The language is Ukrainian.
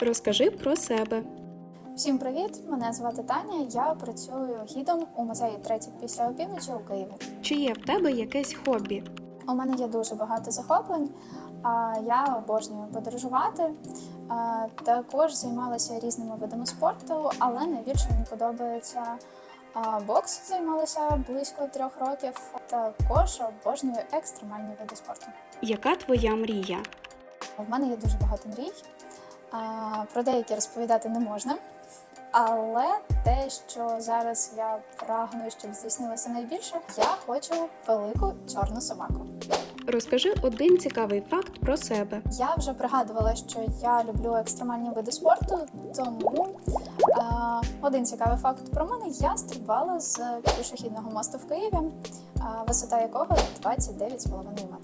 Розкажи про себе. Всім привіт! Мене звати Таня. Я працюю гідом у музеї третій після опівночі у Києві. Чи є в тебе якесь хобі? У мене є дуже багато захоплень. а Я обожнюю подорожувати. Також займалася різними видами спорту, але найбільше мені подобається бокс. Займалася близько трьох років. Також обожнюю екстремальні види спорту. Яка твоя мрія? У мене є дуже багато мрій. Про деякі розповідати не можна. Але те, що зараз я прагну, щоб здійснилося найбільше, я хочу велику чорну собаку. Розкажи один цікавий факт про себе. Я вже пригадувала, що я люблю екстремальні види спорту, тому е, один цікавий факт про мене: я стрибала з пішохідного мосту в Києві, е, висота якого 29,5 метрів.